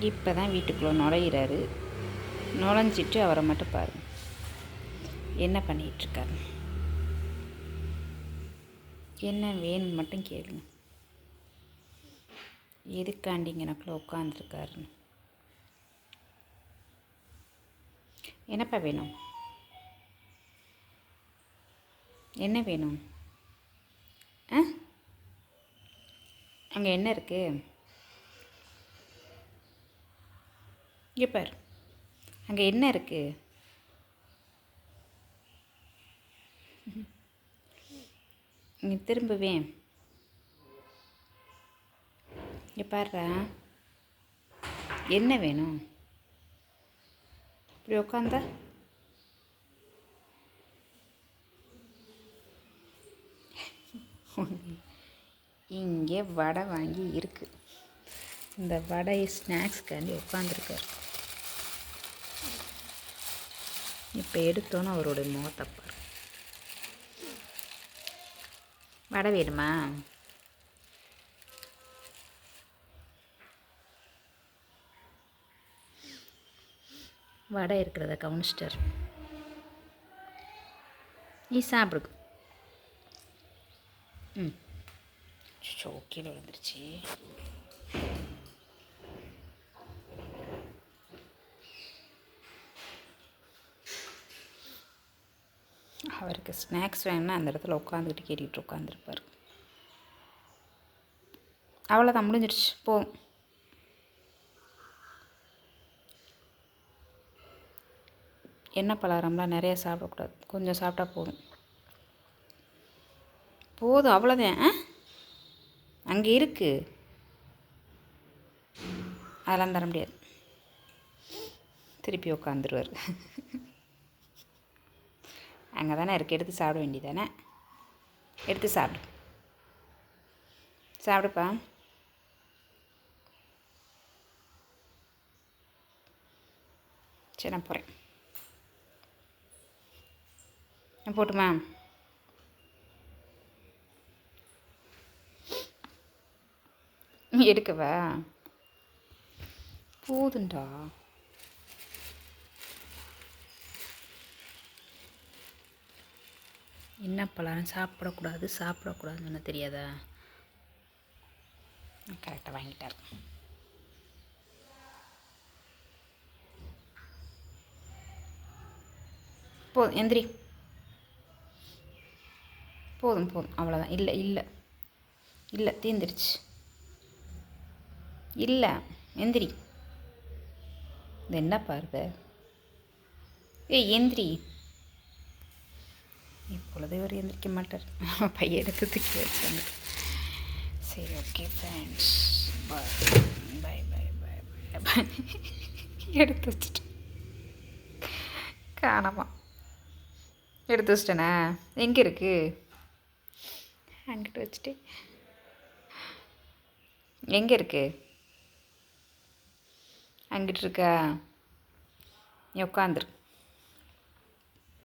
இப்போ தான் வீட்டுக்குள்ளே நுழையிறாரு. நுழைஞ்சிட்டு அவரை மட்டும் பாருங்க. என்ன பண்ணிகிட்ருக்காரு? என்ன வேணும்னு மட்டும் கேளுங்க. எதுக்காண்டிங்க எனக்குள்ள உட்காந்துருக்காருன்னு என்னப்பா வேணும்? என்ன வேணும்? ஆ? அங்கே என்ன இருக்குது இங்கே பார். அங்கே என்ன இருக்குது இங்கே திரும்புவேன். இங்கே பாருடா. என்ன வேணும்? இப்படி உட்காந்தா இங்கே வடை வாங்கி இருக்குது இந்த வடை ஸ்நாக்ஸ்க்காண்டி உட்காந்துருக்காரு இப்போ எடுத்தோன்னு அவருடைய முகத்தை பாரு வடை வேணுமா? வடை இருக்கிறத கவனிச்சிட்டார். நீ சாப்பிடு. ம். ஷோ கீழே அவருக்கு ஸ்நாக்ஸ் வேணும்னா அந்த இடத்துல உட்காந்துக்கிட்டு கேட்டுக்கிட்டு உட்காந்துருப்பார் அவ்வளோதான் முடிஞ்சிடுச்சு. போ. எண்ணெய் பலகாரம்லாம் நிறைய சாப்பிடக்கூடாது. கொஞ்சம் சாப்பிட்டா போதும். போதும் அவ்வளோதான் ஆ? அங்கே இருக்குது அதெல்லாம் தர முடியாது. திருப்பி உட்காந்துருவார் அங்கே தானே இருக்குது. எடுத்து சாப்பிட வேண்டியதானே? எடுத்து சாப்பிடு. சாப்பிடுப்பா. சரி நான் போகிறேன் நான் போட்டுமா? எடுக்கவா? போதுண்டா. என்ன பழம் சாப்பிடக்கூடாது சாப்பிடக்கூடாதுன்னு சொன்ன தெரியாதா கரெக்டாக வாங்கிட்டார் போதும் எந்திரி. போதும் போதும். அவ்வளோதான் இல்லை இல்லை. இல்லை தீந்துருச்சு. இல்லை எந்திரி. இது என்ன பாருது ஏய் எந்திரி. இப்பொழுது இவர் எந்திரிக்க மாட்டார். பையன் எடுத்து தூக்கி வச்சாங்க சரி ஓகே ஃப்ரெண்ட்ஸ் பாய் பாய் பாய் பாய் பாய் பாய் எடுத்து வச்சுட்டேன். காணாமா. எடுத்து வச்சிட்டேனே? எங்கே இருக்குது அங்கிட்டு வச்சுட்டு. எங்கே இருக்குது அங்கிட்டு இருக்கா? நீ உட்காந்துருக்கு